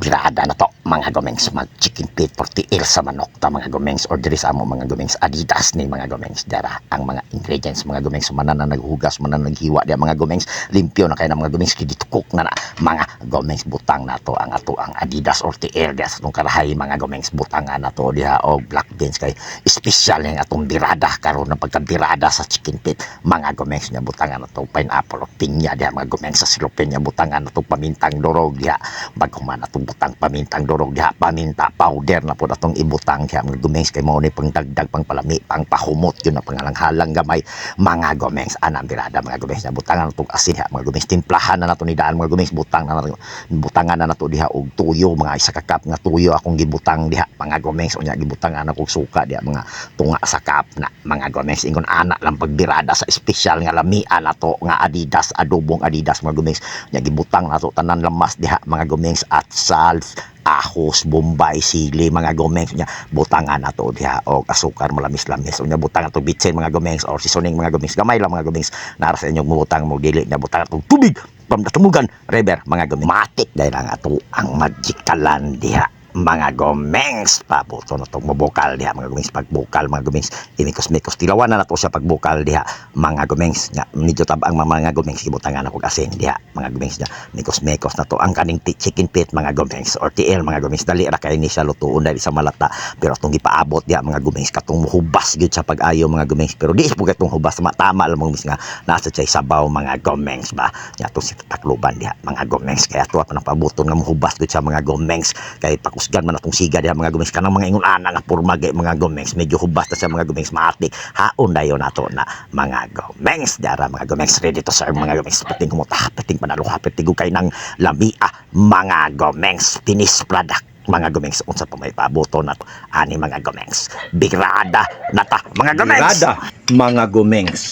birada na to mga gumings mag chicken feet for tiil sa manok ta mga gumings or diri sa amo mga gumings adidas ni mga gumings dara ang mga ingredients mga gumings manan na naghugas manan naghiwa. Di mga gumings limpyo na kay na mga gumings kiditukok na na. Mga gumings butang na to ang ato ang adidas or tiil. Di sa itong karahay mga gumings butangan na to. Diha o black beans kay special yung atong birada karon ng pagkabirada sa chicken feet. Mga gumings niya butangan na to. Pineapple o pinya. Diha mga gumings sa silupin niya butangan na to. Pamintang dorog. Diha baghuman atong butang pamintang dorog diha paminta powder na po atong ibutang. Diha mga gumings kay mao ni pang dagdag pang palami pang pahumot yun na pangalang-halang gamay. Mga gumings anang birada mga gumings na butangan na itong asin. Diha mga gumings timplahan na nato ni daan mga gumings butang na nato butangan na nato diha og tuyo mga isa ka cup nga tuyo akong gibutang diha. Mga gumings unya gibutangan ako suka diha mga tunga sa cup na mga gumings ingon ana lang pagbirada sa espesyal nga lamian nato nga Adidas adobong Adidas mga gumings nya gibutang nato tanan lamas diha mga gumings at salt ahos, bombay, sili, mga gomens nya butangan nato diha. O asukar malamis-lamis unya butang ato bitsin mga gomens or seasoning mga gomens gamay lang mga gomens nara sa inyong mubutang mo dili nya butang ato tubig. Pamdatumugan reber mga gomens matik dahil ang ato ang magikalan diha mga gomengs pabuto na itong mabukal diha. Mga gomengs pagbukal mga gomengs imikos-mikos tilawan na nato siya pagbukal diha. Mga gomengs nga medyo tabang mga mga gomengs gibutangan ako asin diha mga gomengs diha. Mikos-mikos na to. Ang kaning chicken pit mga gomengs or TL mga gomengs dali ra kay ni siya lutuon dali sa malata. Pero itong gipaabot diha mga gomengs katong muhubas gyud sa pag-ayo mga gomengs pero di po katong hubas matama lang mga gomengs nga nasa chay sabaw mga gomengs ba? Nya to si takluban diha mga gomengs kaya to pa nang pabuton nga muhubas gyud sa mga gomengs kay pakusgan man atong siga diha mga gomengs kanang mga ingon ana nga purmagay mga gomengs medyo hubas na sa mga gomengs matik haon dayon nato na mga gomengs dara mga gomengs ready to serve mga gomengs pating kumuta pating panalo pating kay nang lamia mga gomengs finish product mga gomengs unsa pa may pabuto na to ani mga gomengs bigrada na ta mga gomengs Birada, mga gumengs.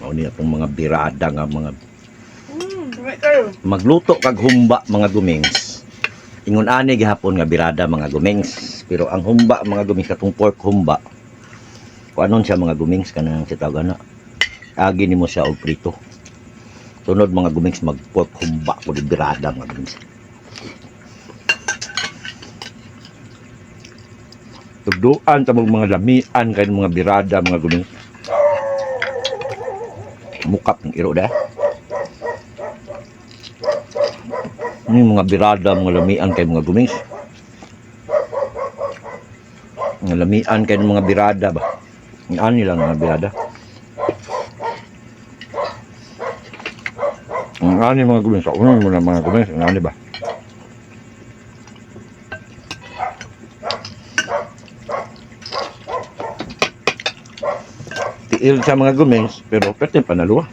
Mao ni atong mga birada nga mga magluto kag humba mga gumengs. Ingon ani gihapon nga birada mga gumengs. Pero ang humba mga gumengs katong pork humba. Kung anon siya mga gumengs kanang sitaw na. Agi nimo siya og prito. Tunod mga gumengs mag pork humba ko di birada mga gumengs. Tugduan ta mga lamian kay mga birada mga gumengs. Mukap ng iro dah. Ini mga birada, mga lamian kay mga gumings. Mga lamian kay mga birada ba. Ani lang mga birada. Ang ani mga gumings. Sa unang muna mga gumings. Ang ani ba? Tiil sa mga gumings. Pero pwede panaluwa.